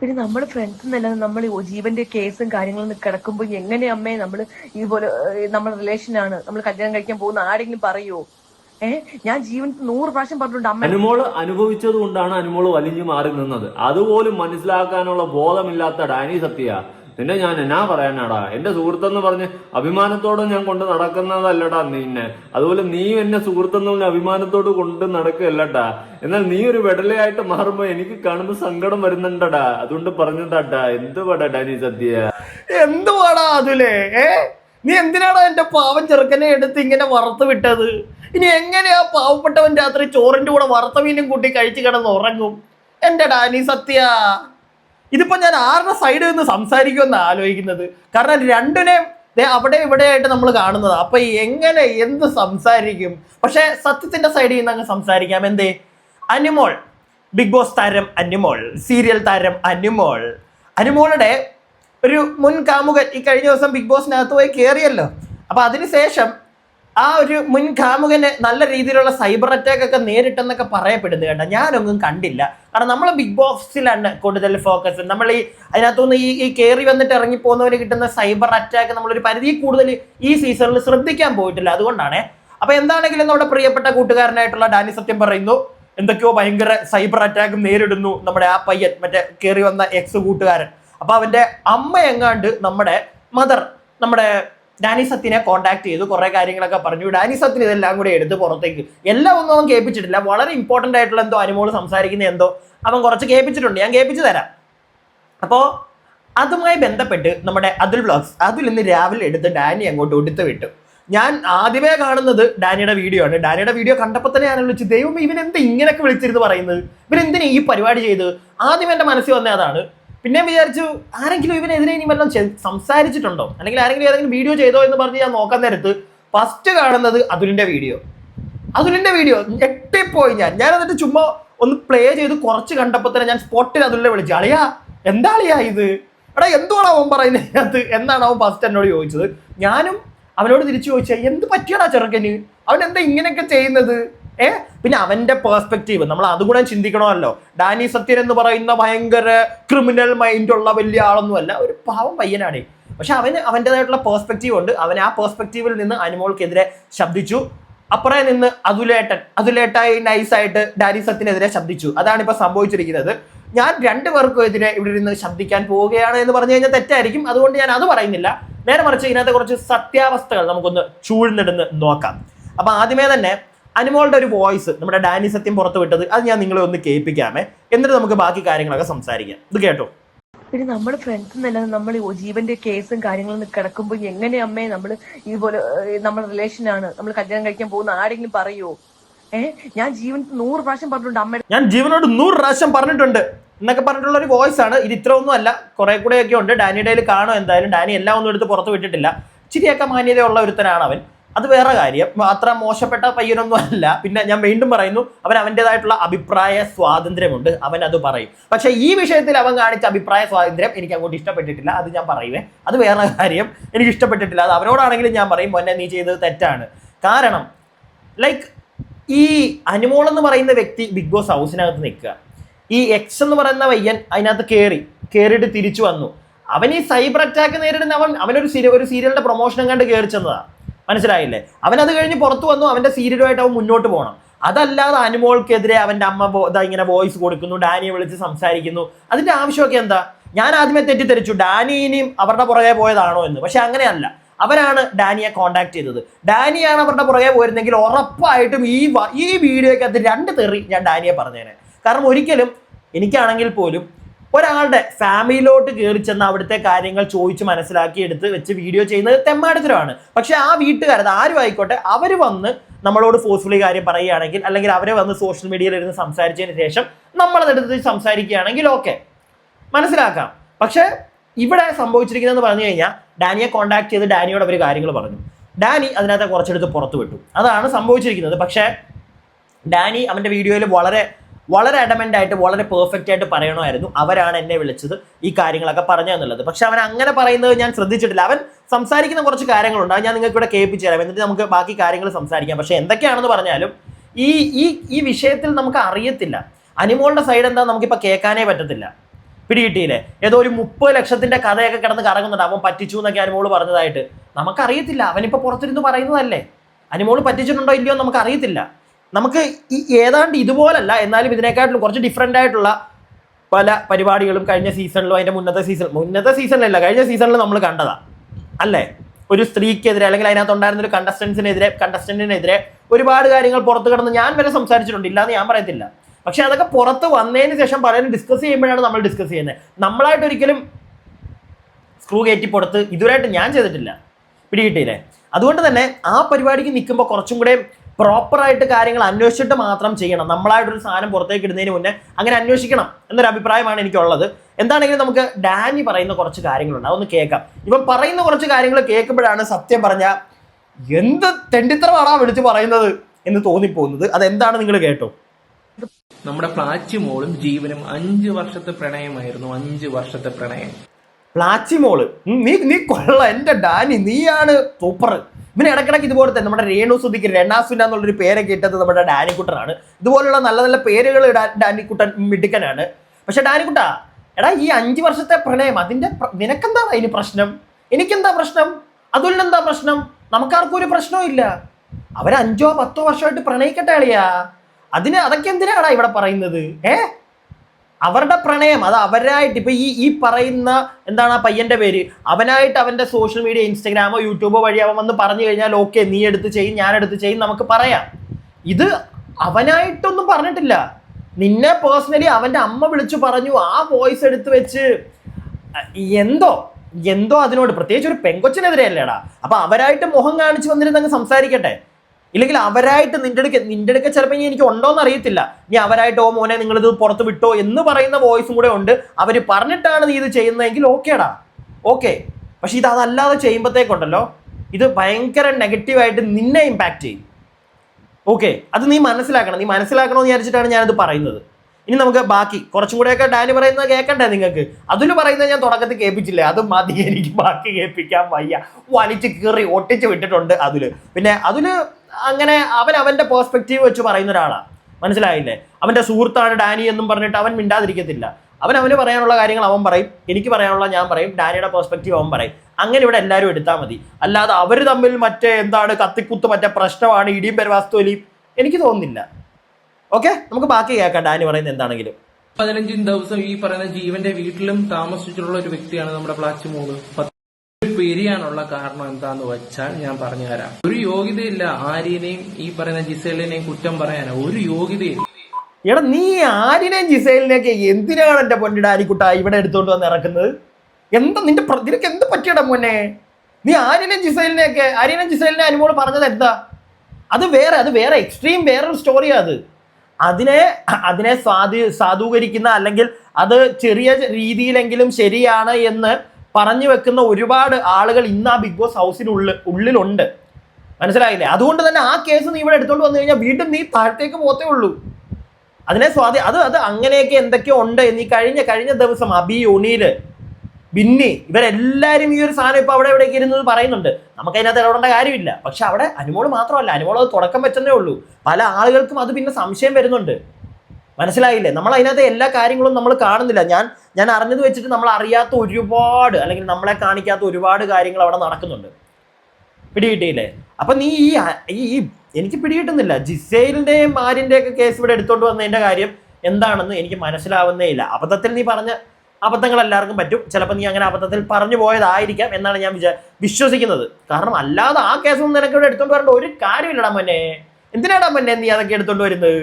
പിന്നെ നമ്മൾ ഫ്രണ്ട്സ് എന്നല്ല നമ്മൾ ജീവന്റെ കേസും കാര്യങ്ങളും കിടക്കുമ്പോൾ എങ്ങനെ അമ്മേ നമ്മൾ ഇതുപോലെ നമ്മൾ റിലേഷൻ ആണ് നമ്മൾ കല്യാണം കഴിക്കാൻ പോകുന്ന ആരെങ്കിലും പറയുമോ ഏഹ് ഞാൻ ജീവനത്തിൽ നൂറ് പ്രാവശ്യം പറഞ്ഞിട്ടുണ്ട് അമ്മ. അനുമോൾ അനുഭവിച്ചത് കൊണ്ടാണ് അനുമോൾ വലിഞ്ഞു മാറി നിന്നത്. അതുപോലും മനസ്സിലാക്കാനുള്ള ബോധമില്ലാത്ത ഡാനി സത്യ. നിന്നെ ഞാൻ എന്നാ പറയാനാടാ? എന്റെ സുഹൃത്തെന്ന് പറഞ്ഞ് അഭിമാനത്തോടെ ഞാൻ കൊണ്ട് നടക്കുന്നതല്ലടാ നിന്നെ. അതുപോലെ നീ എന്നെ സുഹൃത്തെന്ന് പറഞ്ഞ് അഭിമാനത്തോട് കൊണ്ട് നടക്കുകയല്ലട്ടാ. എന്നാൽ നീ ഒരു വെടലയായിട്ട് മാറുമ്പോ എനിക്ക് കാണുമ്പോ സങ്കടം വരുന്നുണ്ടടാ. അതുകൊണ്ട് പറഞ്ഞതാട്ടാ. എന്ത് പടാ ഡാനി സത്യ എന്തുവാടാ അതുലേ? ഏ? നീ എന്തിനാടാ എന്റെ പാവം ചെറുക്കനെ എടുത്ത് ഇങ്ങനെ വറുത്ത് വിട്ടത്? ഇനി എങ്ങനെയാ പാവപ്പെട്ടവൻ രാത്രി ചോറിന്റെ കൂടെ വറുത്ത മീനും കൂട്ടി കഴിച്ചു കിടന്ന് ഉറങ്ങും? എന്റെ ഡാനി സത്യ ഇതിപ്പോ ഞാൻ ആരുടെ സൈഡിൽ നിന്ന് സംസാരിക്കുമെന്ന് ആലോചിക്കുന്നത്? കാരണം രണ്ടിനെയും അവിടെ ഇവിടെ ആയിട്ട് നമ്മൾ കാണുന്നത്. അപ്പൊ എങ്ങനെ എന്ത് സംസാരിക്കും? പക്ഷെ സത്യത്തിന്റെ സൈഡിൽ നിന്ന് അങ്ങ് സംസാരിക്കാം. എന്തേ? അനിമോൾ. ബിഗ് ബോസ് താരം അനിമോൾ. സീരിയൽ താരം അനിമോൾ. അനിമോളുടെ ഒരു മുൻ കാമുകൻ ഈ കഴിഞ്ഞ ദിവസം ബിഗ് ബോസിനകത്ത് പോയി കയറിയല്ലോ അപ്പൊ അതിനുശേഷം ആ ഒരു മുൻ കാമുകന് നല്ല രീതിയിലുള്ള സൈബർ അറ്റാക്ക് ഒക്കെ നേരിട്ടെന്നൊക്കെ പറയപ്പെടുന്നു കേട്ടോ. ഞാനൊന്നും കണ്ടില്ല. കാരണം നമ്മൾ ബിഗ് ബോസിലാണ് കൂടുതൽ ഫോക്കസ് നമ്മൾ ഈ അതിനകത്തുനിന്ന് ഈ ഈ കയറി വന്നിട്ട് ഇറങ്ങി പോകുന്നവര് കിട്ടുന്ന സൈബർ അറ്റാക്ക് നമ്മളൊരു പരിധി കൂടുതൽ ഈ സീസണിൽ ശ്രദ്ധിക്കാൻ പോയിട്ടില്ല. അതുകൊണ്ടാണ്. അപ്പൊ എന്താണെങ്കിലും നമ്മുടെ പ്രിയപ്പെട്ട കൂട്ടുകാരനായിട്ടുള്ള ഡാനി സത്യം പറയുന്നു. എന്തൊക്കെയോ ഭയങ്കര സൈബർ അറ്റാക്ക് നേരിടുന്നു നമ്മുടെ ആ പയ്യൻ മറ്റേ കയറി വന്ന എക്സ് കൂട്ടുകാരൻ. അപ്പൊ അവന്റെ അമ്മ എങ്ങാണ്ട് നമ്മുടെ മദർ നമ്മുടെ ഡാനി സത്തിനെ കോൺടാക്ട് ചെയ്തു കുറെ കാര്യങ്ങളൊക്കെ പറഞ്ഞു. ഡാനി സത്തിന് ഇതെല്ലാം കൂടി എടുത്ത് പുറത്തേക്ക്. എല്ലാം ഒന്നും അവൻ കേൾപ്പിച്ചിട്ടില്ല. വളരെ ഇമ്പോർട്ടന്റ് ആയിട്ടുള്ള എന്തോ അനുമോൾ സംസാരിക്കുന്ന എന്തോ അവൻ കുറച്ച് കേൾപ്പിച്ചിട്ടുണ്ട്. ഞാൻ കേൾപ്പിച്ചു തരാം. അപ്പോൾ അതുമായി ബന്ധപ്പെട്ട് നമ്മുടെ അതുൽ ബ്ലോഗ്സ് അതിൽ ഇന്ന് രാവിലെ എടുത്ത് ഡാനി അങ്ങോട്ട് ഒടുത്ത് വിട്ടു. ഞാൻ ആദ്യമേ കാണുന്നത് ഡാനിയുടെ വീഡിയോ ആണ്. ഡാനിയുടെ വീഡിയോ കണ്ടപ്പോൾ തന്നെ ഞാൻ വിളിച്ചു ദൈവം ഇവൻ എന്താ ഇങ്ങനെയൊക്കെ വിളിച്ചിരുന്ന് പറയുന്നത്? ഇവൻ എന്തിനാ ഈ പരിപാടി ചെയ്ത് ആദ്യം എന്റെ മനസ്സിൽ വന്ന അതാണ് പിന്നെ വിചാരിച്ചു ആരെങ്കിലും ഇവനെതിരെ ഇനി വല്ലതും സംസാരിച്ചിട്ടുണ്ടോ? അല്ലെങ്കിൽ ആരെങ്കിലും ഏതെങ്കിലും വീഡിയോ ചെയ്തോ എന്ന് പറഞ്ഞ് ഞാൻ നോക്കാൻ നേരത്ത് ഫസ്റ്റ് കാണുന്നത് അതുലിന്റെ വീഡിയോ. അതുലിന്റെ വീഡിയോ ഞെട്ടിപ്പോയി ഞാൻ. ഞാൻ എന്നിട്ട് ചുമ്മാ ഒന്ന് പ്ലേ ചെയ്ത് കുറച്ച് കണ്ടപ്പോൾ തന്നെ ഞാൻ സ്പോട്ടിൽ അതുലിനെ വിളിച്ചു. അളിയാ എന്താ അളിയാ ഇത്? എടാ എന്തുവാണ് അവൻ പറയുന്നത് അതിനകത്ത് എന്നാണ് അവൻ ഫസ്റ്റ് എന്നോട് ചോദിച്ചത്. ഞാനും അവനോട് തിരിച്ചു ചോദിച്ചാൽ എന്ത് പറ്റിയടാ ചെറുക്കന്? അവൻ എന്താ ഇങ്ങനെയൊക്കെ ചെയ്യുന്നത്? ഏ? പിന്നെ അവന്റെ പേഴ്സ്പെക്റ്റീവ് നമ്മൾ അതുകൂടെ ചിന്തിക്കണമല്ലോ. ഡാനി സത്യൻ എന്ന് പറയുന്ന ഭയങ്കര ക്രിമിനൽ മൈൻഡ് ഉള്ള വലിയ ആളൊന്നുമല്ല. ഒരു പാവം പയ്യനാണ്. പക്ഷെ അവന് അവന്റെതായിട്ടുള്ള പേഴ്സ്പെക്റ്റീവ് ഉണ്ട്. അവൻ ആ പേഴ്സ്പെക്റ്റീവിൽ നിന്ന് അനുമോൾക്കെതിരെ ശബ്ദിച്ചു. അപ്പുറേ നിന്ന് അതുലേട്ടൻ അതുലേട്ടായി നൈസായിട്ട് ഡാനി സത്യനെതിരെ ശബ്ദിച്ചു. അതാണ് ഇപ്പൊ സംഭവിച്ചിരിക്കുന്നത്. ഞാൻ രണ്ടുപേർക്കും എതിരെ ഇവിടെ ഇരുന്ന് ശബ്ദിക്കാൻ പോവുകയാണ് എന്ന് പറഞ്ഞു കഴിഞ്ഞാൽ തെറ്റായിരിക്കും. അതുകൊണ്ട് ഞാൻ അത് പറയുന്നില്ല. നേരെ മറിച്ച് ഇതിനകത്ത് കുറച്ച് സത്യാവസ്ഥകൾ നമുക്കൊന്ന് ചൂഴ്ന്നിടുന്ന് നോക്കാം. അപ്പൊ ആദ്യമേ തന്നെ അനുമോളുടെ ഒരു വോയിസ് നമ്മുടെ ഡാനി സത്യം പുറത്തു വിട്ടത് അത് ഞാൻ നിങ്ങളെ ഒന്ന് കേൾപ്പിക്കാമേ. എന്നിട്ട് നമുക്ക് ബാക്കി കാര്യങ്ങളൊക്കെ സംസാരിക്കാം. ഇത് കേട്ടോ. പിന്നെ നമ്മൾ ഫ്രണ്ട്സ് എന്നല്ലാതെ നമ്മൾ ജീവന്റെ കേസും കാര്യങ്ങളും കിടക്കുമ്പോൾ എങ്ങനെ അമ്മേ നമ്മൾ ഇതുപോലെ നമ്മൾ ആണ്? നമ്മൾ കല്യാണം കഴിക്കാൻ പോകുന്ന ആരെങ്കിലും പറയുമോ ഏഹ് ഞാൻ ജീവൻ നൂറ് പ്രാവശ്യം പറഞ്ഞിട്ടുണ്ട് അമ്മ ഞാൻ ജീവനോട് നൂറ് പ്രാവശ്യം പറഞ്ഞിട്ടുണ്ട്. എന്നൊക്കെ പറഞ്ഞിട്ടുള്ള ഒരു വോയിസ് ആണ്. ഇത് ഇത്ര ഒന്നും അല്ല. കുറെ കൂടെയൊക്കെ ഉണ്ട്. ഡാനിയുടെ കാണോ കാണും എന്തായാലും. ഡാനി എല്ലാം ഒന്നും എടുത്ത് പുറത്ത് വിട്ടിട്ടില്ല. ഇച്ചിരിയൊക്കെ മാന്യതയുള്ള ഒരുത്തനാണ് അവൻ. അത് വേറെ കാര്യം. അത്ര മോശപ്പെട്ട പയ്യനൊന്നും അല്ല. പിന്നെ ഞാൻ വീണ്ടും പറയുന്നു അവൻ അവന്റെതായിട്ടുള്ള അഭിപ്രായ സ്വാതന്ത്ര്യമുണ്ട്. അവൻ അത് പറയും. പക്ഷേ ഈ വിഷയത്തിൽ അവൻ കാണിച്ച അഭിപ്രായ സ്വാതന്ത്ര്യം എനിക്ക് അങ്ങോട്ട് ഇഷ്ടപ്പെട്ടിട്ടില്ല. അത് ഞാൻ പറയുവേ. അത് വേറെ കാര്യം. എനിക്ക് ഇഷ്ടപ്പെട്ടിട്ടില്ല. അത് അവനോടാണെങ്കിലും ഞാൻ പറയും മൊന്നെ നീ ചെയ്തത് തെറ്റാണ്. കാരണം ലൈക്ക് ഈ അനുമോൾ എന്ന് പറയുന്ന വ്യക്തി ബിഗ് ബോസ് ഹൗസിനകത്ത് നിൽക്കുക. ഈ എക്സ് എന്ന് പറയുന്ന പയ്യൻ അതിനകത്ത് കയറി കയറിയിട്ട് തിരിച്ചു വന്നു. അവൻ ഈ സൈബർ അറ്റാക്ക് നേരിടുന്ന അവൻ അവനൊരു സീരിയ ഒരു സീരിയലിന്റെ പ്രൊമോഷൻ കണ്ട് കയറി ചെന്നതാണ് മനസ്സിലായില്ലേ? അവൻ അത് കഴിഞ്ഞ് പുറത്തു വന്നു അവന്റെ സീരിയലുമായിട്ട് അവൻ മുന്നോട്ട് പോകണം. അതല്ലാതെ അനുമോൾക്കെതിരെ അവന്റെ അമ്മ ഇതാ ഇങ്ങനെ വോയിസ് കൊടുക്കുന്നു ഡാനിയെ വിളിച്ച് സംസാരിക്കുന്നു. അതിന്റെ ആവശ്യമൊക്കെ എന്താ? ഞാൻ ആദ്യമേ തെറ്റിദ്ധരിച്ചു. ഡാനിയും അവരുടെ പുറകെ പോയതാണോ എന്ന്. പക്ഷെ അങ്ങനെയല്ല. അവരാണ് ഡാനിയെ കോണ്ടാക്ട് ചെയ്തത്. ഡാനിയാണ് അവരുടെ പുറകെ പോയിരുന്നെങ്കിൽ ഉറപ്പായിട്ടും ഈ ഈ വീഡിയോയ്ക്കകത്ത് രണ്ട് തെറി ഞാൻ ഡാനിയെ പറഞ്ഞേനെ. കാരണം ഒരിക്കലും എനിക്കാണെങ്കിൽ പോലും ഒരാളുടെ ഫാമിലിയിലോട്ട് കയറി ചെന്ന് അവിടുത്തെ കാര്യങ്ങൾ ചോദിച്ച് മനസ്സിലാക്കി എടുത്ത് വെച്ച് വീഡിയോ ചെയ്യുന്നത് തെമ്മാടത്തിലാണ് പക്ഷെ ആ വീട്ടുകാരത് ആരും ആയിക്കോട്ടെ അവർ വന്ന് നമ്മളോട് ഫോഴ്സ്ഫുള്ളി കാര്യം പറയുകയാണെങ്കിൽ അല്ലെങ്കിൽ അവരെ വന്ന് സോഷ്യൽ മീഡിയയിൽ ഇരുന്ന് സംസാരിച്ചതിന് ശേഷം നമ്മളതെടുത്ത് സംസാരിക്കുകയാണെങ്കിൽ ഓക്കെ മനസ്സിലാക്കാം. പക്ഷെ ഇവിടെ സംഭവിച്ചിരിക്കുന്നതെന്ന് പറഞ്ഞു കഴിഞ്ഞാൽ ഡാനിയെ കോണ്ടാക്ട് ചെയ്ത് ഡാനിയോട് അവർ കാര്യങ്ങൾ പറഞ്ഞു. ഡാനി അതിനകത്ത് കുറച്ചെടുത്ത് പുറത്തു വിട്ടു. അതാണ് സംഭവിച്ചിരിക്കുന്നത്. പക്ഷേ ഡാനി അവന്റെ വീഡിയോയിൽ വളരെ വളരെ അഡമന്റ് ആയിട്ട് വളരെ പെർഫെക്റ്റ് ആയിട്ട് പറയണമായിരുന്നു. അവരാണ് എന്നെ വിളിച്ചത് ഈ കാര്യങ്ങളൊക്കെ പറഞ്ഞു എന്നുള്ളത്. പക്ഷെ അവൻ അങ്ങനെ പറയുന്നത് ഞാൻ ശ്രദ്ധിച്ചിട്ടില്ല. അവൻ സംസാരിക്കുന്ന കുറച്ച് കാര്യങ്ങളുണ്ട്. അത് ഞാൻ നിങ്ങൾക്ക് ഇവിടെ കേൾപ്പിച്ചു തരാം എന്നിട്ട് നമുക്ക് ബാക്കി കാര്യങ്ങൾ സംസാരിക്കാം. പക്ഷെ എന്തൊക്കെയാണെന്ന് പറഞ്ഞാലും ഈ ഈ ഈ വിഷയത്തിൽ നമുക്ക് അറിയത്തില്ല. അനിമോളുടെ സൈഡ് എന്താ നമുക്കിപ്പോൾ കേൾക്കാനേ പറ്റത്തില്ല. പിടികിട്ടിയില്ലേ? ഏതോ ഒരു മുപ്പത് ലക്ഷത്തിന്റെ കഥയൊക്കെ കിടന്ന് കറങ്ങുന്നുണ്ട്. അവൻ പറ്റിച്ചു എന്നൊക്കെ അനുമോൾ പറഞ്ഞതായിട്ട്. നമുക്കറിയത്തില്ല. അവനിപ്പോൾ പുറത്തിരുന്ന് പറയുന്നതല്ലേ? അനുമോൾ പറ്റിച്ചിട്ടുണ്ടോ ഇല്ലയോ നമുക്ക് അറിയത്തില്ല നമുക്ക് ഈ ഏതാണ്ട് ഇതുപോലല്ല എന്നാലും ഇതിനെക്കാട്ടിലും കുറച്ച് ഡിഫറെന്റ് ആയിട്ടുള്ള പല പരിപാടികളും കഴിഞ്ഞ സീസണിലും അതിന്റെ മുന്നത്തെ സീസൺ മുന്നത്തെ സീസണിലല്ല കഴിഞ്ഞ സീസണിൽ നമ്മൾ കണ്ടതാ. അല്ലേ? ഒരു സ്ത്രീക്കെതിരെ അല്ലെങ്കിൽ അതിനകത്ത് ഉണ്ടായിരുന്ന ഒരു കണ്ടസ്റ്റൻസിനെതിരെ കണ്ടസ്റ്റന്റിനെതിരെ ഒരുപാട് കാര്യങ്ങൾ പുറത്ത് കിടന്ന് ഞാൻ വരെ സംസാരിച്ചിട്ടുണ്ട്. ഇല്ലാന്ന് ഞാൻ പറയത്തില്ല. പക്ഷെ അതൊക്കെ പുറത്ത് വന്നതിന് ശേഷം പലരും ഡിസ്കസ് ചെയ്യുമ്പോഴാണ് നമ്മൾ ഡിസ്കസ് ചെയ്യുന്നത്. നമ്മളായിട്ട് ഒരിക്കലും സ്ക്രൂ കയറ്റി പുറത്ത് ഇതുവരെയായിട്ട് ഞാൻ ചെയ്തിട്ടില്ല. പിടികിട്ടിയില്ലേ? അതുകൊണ്ട് തന്നെ ആ പരിപാടിക്ക് നിൽക്കുമ്പോൾ കുറച്ചും കൂടെ പ്രോപ്പറായിട്ട് കാര്യങ്ങൾ അന്വേഷിച്ചിട്ട് മാത്രം ചെയ്യണം. നമ്മളായിട്ടൊരു സാധനം പുറത്തേക്ക് ഇടുന്നതിന് മുന്നേ അങ്ങനെ അന്വേഷിക്കണം എന്നൊരു അഭിപ്രായമാണ് എനിക്കുള്ളത്. എന്താണെങ്കിലും നമുക്ക് ഡാനി പറയുന്ന കുറച്ച് കാര്യങ്ങളുണ്ട്. അതൊന്ന് കേൾക്കാം. ഇവൻ പറയുന്ന കുറച്ച് കാര്യങ്ങൾ കേൾക്കുമ്പോഴാണ് സത്യം പറഞ്ഞ എന്ത് തെണ്ടിത്തരമാണാ വിളിച്ച് പറയുന്നത് എന്ന് തോന്നിപ്പോകുന്നത്. അതെന്താണ് നിങ്ങൾ കേട്ടോ? നമ്മുടെ പ്ലാച്ചിമോളും ജീവനും അഞ്ച് വർഷത്തെ പ്രണയമായിരുന്നു. അഞ്ച് വർഷത്തെ പ്രണയം. പ്ലാച്ചിമോൾ. നീ നീ കൊള്ള. എന്റെ ഡാനി നീയാണ് സൂപ്പർ ഇവന് ഇടക്കിടക്ക് ഇതുപോലത്തെ നമ്മുടെ രേണു സുധിക്ക് രണാസുന എന്നുള്ളൊരു പേരൊക്കെ ഇട്ടത് നമ്മുടെ ഡാനിക്കുട്ടനാണ്. ഇതുപോലുള്ള നല്ല നല്ല പേരുകൾ ഡാനിക്കുട്ടൻ മിടുക്കനാണ്. പക്ഷെ ഡാനിക്കുട്ട എടാ ഈ അഞ്ച് വർഷത്തെ പ്രണയം അതിന്റെ നിനക്കെന്താ അതിന് പ്രശ്നം? എനിക്കെന്താ പ്രശ്നം? അതുലിനെന്താ പ്രശ്നം? നമുക്കാർക്കും ഒരു പ്രശ്നവും ഇല്ല. അവരഞ്ചോ പത്തോ വർഷമായിട്ട് പ്രണയിക്കട്ടെ അളിയാ. അതിന് അതൊക്കെ എന്തിനാടാ ഇവിടെ പറയുന്നത്? ഏ? അവരുടെ പ്രണയം അത് അവരായിട്ട് ഇപ്പൊ ഈ ഈ പറയുന്ന എന്താണ് ആ പയ്യന്റെ പേര് അവനായിട്ട് അവന്റെ സോഷ്യൽ മീഡിയ ഇൻസ്റ്റാഗ്രാമോ യൂട്യൂബോ വഴി അവൻ വന്ന് പറഞ്ഞു കഴിഞ്ഞാൽ ഓക്കെ നീ എടുത്ത് ചെയ്യും ഞാൻ എടുത്ത് ചെയ്യും നമുക്ക് പറയാം. ഇത് അവനായിട്ടൊന്നും പറഞ്ഞിട്ടില്ല. നിന്നെ പേഴ്സണലി അവന്റെ അമ്മ വിളിച്ചു പറഞ്ഞു ആ വോയിസ് എടുത്ത് വെച്ച് എന്തോ എന്തോ അതിനോട് പ്രത്യേകിച്ച് ഒരു പെങ്കൊച്ചിനെതിരെ അല്ലേടാ. അപ്പൊ അവരായിട്ട് മുഖം കാണിച്ചു വന്നിരുന്നങ്ങ് സംസാരിക്കട്ടെ. ഇല്ലെങ്കിൽ അവരായിട്ട് നിന്റെ അടുക്ക നിന്റെ അടുക്ക ചിലപ്പോൾ ഇനി എനിക്ക് ഉണ്ടോന്ന് അറിയത്തില്ല. ഇനി അവരായിട്ട് ഓ മോനെ നിങ്ങളിത് പുറത്ത് വിട്ടോ എന്ന് പറയുന്ന വോയിസും കൂടെ ഉണ്ട്. അവർ പറഞ്ഞിട്ടാണ് നീ ഇത് ചെയ്യുന്നതെങ്കിൽ ഓക്കേടാ ഓക്കെ പക്ഷെ ഇത് അതല്ലാതെ ചെയ്യുമ്പോഴത്തേക്കുണ്ടല്ലോ ഇത് ഭയങ്കര നെഗറ്റീവായിട്ട് നിന്നെ ഇമ്പാക്റ്റ് ചെയ്യും. ഓക്കെ അത് നീ മനസ്സിലാക്കണം. നീ മനസ്സിലാക്കണമെന്ന് വിചാരിച്ചിട്ടാണ് ഞാനത് പറയുന്നത്. ഇനി നമുക്ക് ബാക്കി കുറച്ചും കൂടെയൊക്കെ ഡാനി പറയുന്നത് കേൾക്കണ്ടേ നിങ്ങൾക്ക്? അതിൽ പറയുന്നത് ഞാൻ തുടക്കത്തിൽ കേൾപ്പിച്ചില്ലേ? അത് മതി. എനിക്ക് ബാക്കി കേൾപ്പിക്കാൻ വയ്യ. വലിച്ച് കീറി ഒട്ടിച്ച് വിട്ടിട്ടുണ്ട് അതിൽ പിന്നെ അതിൽ അങ്ങനെ അവൻ അവന്റെ പേഴ്സ്പെക്റ്റീവ് വെച്ച് പറയുന്ന ഒരാളാണ് മനസ്സിലായില്ലേ? അവന്റെ സുഹൃത്താണ് ഡാനി എന്നും പറഞ്ഞിട്ട് അവൻ മിണ്ടാതിരിക്കത്തില്ല. അവൻ അവന് പറയാനുള്ള കാര്യങ്ങൾ അവൻ പറയും. എനിക്ക് പറയാനുള്ള ഞാൻ പറയും. ഡാനിയുടെ പേഴ്സ്പെക്റ്റീവ് അവൻ പറയും. അങ്ങനെ ഇവിടെ എല്ലാവരും എടുത്താൽ മതി. അല്ലാതെ അവർ തമ്മിൽ മറ്റേ എന്താണ് കത്തിക്കുത്ത് മറ്റേ പ്രശ്നമാണ് ഇടിയും പെരുവാസ്തുവലിയും എനിക്ക് തോന്നുന്നില്ല. ഓക്കെ നമുക്ക് ബാക്കി കേൾക്കാം. ഡാനി പറയുന്നത് എന്താണെങ്കിലും. പതിനഞ്ചും ദിവസം ഈ പറയുന്ന ജീവന്റെ വീട്ടിലും താമസിച്ചിട്ടുള്ള ഒരു വ്യക്തിയാണ് നമ്മുടെ പ്ലാച്ചി മൂന്ന് പിരിയാനുള്ള കാരണം എന്താന്ന് വെച്ചാൽ ഞാൻ പറഞ്ഞു തരാം. ഒരു യോഗ്യതയില്ല ആര്യനെയും ഈ പറയുന്ന ജിസേലിനെയും കുറ്റം പറയാനാ. ഒരു യോഗ്യതയില്ല. എടാ നീ ആരിനെയും ജിസേലിനെയൊക്കെ എന്തിനാണ് എന്റെ പൊന്നിട അരിക്കുട്ട ഇവിടെ എടുത്തോണ്ട് വന്ന് ഇറക്കുന്നത്? എന്താ നിന്റെ നിനക്ക് എന്ത് പറ്റിയടാ മോനെ? നീ ആര്യനെയും ജിസേലിനെയൊക്കെ ആര്യനെയും ജിസേലിനെ അനുമോൾ പറഞ്ഞത് എന്താ? അത് വേറെ അത് വേറെ എക്സ്ട്രീം വേറൊരു സ്റ്റോറിയാ അത്. അതിനെ അതിനെ സ്വാധീ സാധൂകരിക്കുന്ന അല്ലെങ്കിൽ അത് ചെറിയ രീതിയിലെങ്കിലും ശരിയാണ് എന്ന് പറഞ്ഞു വെക്കുന്ന ഒരുപാട് ആളുകൾ ഇന്ന് ആ ബിഗ് ബോസ് ഹൗസിനുള്ളിൽ ഉള്ളിലുണ്ട്. മനസ്സിലായില്ലേ? അതുകൊണ്ട് തന്നെ ആ കേസ് നീ ഇവിടെ എടുത്തോണ്ട് വന്നു കഴിഞ്ഞാൽ വീണ്ടും നീ താഴത്തേക്ക് പോത്തേ ഉള്ളൂ. അതിനെ സ്വാധീ അത് അത് അങ്ങനെയൊക്കെ എന്തൊക്കെയോ ഉണ്ട് നീ കഴിഞ്ഞ കഴിഞ്ഞ ദിവസം അബി ഉണീൽ ബിന്നി ഇവരെല്ലാവരും ഈ ഒരു സാധനം ഇപ്പൊ അവിടെ എവിടെയൊക്കെ ഇരുന്നത് പറയുന്നുണ്ട്. നമുക്ക് അതിനകത്ത് ഇടപെടേണ്ട കാര്യമില്ല. പക്ഷെ അവിടെ അനുമോൾ മാത്രമല്ല. അനുമോൾ അത് തുടക്കം വെച്ചതേ ഉള്ളൂ. പല ആളുകൾക്കും അത് പിന്നെ സംശയം വരുന്നുണ്ട്. മനസ്സിലായില്ലേ? നമ്മൾ അതിനകത്ത് എല്ലാ കാര്യങ്ങളും നമ്മൾ കാണുന്നില്ല. ഞാൻ ഞാൻ അറിഞ്ഞത് വെച്ചിട്ട് നമ്മൾ അറിയാത്ത ഒരുപാട് അല്ലെങ്കിൽ നമ്മളെ കാണിക്കാത്ത ഒരുപാട് കാര്യങ്ങൾ അവിടെ നടക്കുന്നുണ്ട്. പിടികിട്ടിയില്ലേ? അപ്പൊ നീ ഈ ഈ എനിക്ക് പിടികിട്ടുന്നില്ല. ആര്യന്റെയും ഒക്കെ കേസ് ഇവിടെ എടുത്തോണ്ട് വന്നതിന്റെ കാര്യം എന്താണെന്ന് എനിക്ക് മനസ്സിലാവുന്നേ ഇല്ല. അബദ്ധത്തിൽ നീ പറഞ്ഞ അബദ്ധങ്ങൾ എല്ലാവർക്കും പറ്റും. ചിലപ്പോൾ നീ അങ്ങനെ അബദ്ധത്തിൽ പറഞ്ഞു പോയതായിരിക്കാം എന്നാണ് ഞാൻ വിചാ വിശ്വസിക്കുന്നത്. കാരണം അല്ലാതെ ആ കേസൊന്നും നിനക്ക് ഇവിടെ എടുത്തോണ്ട് വരേണ്ട ഒരു കാര്യമില്ലടാ മന്നെ എന്തിനാടാ മന്നെ നീ അതൊക്കെ എടുത്തോണ്ട് വരുന്നത്?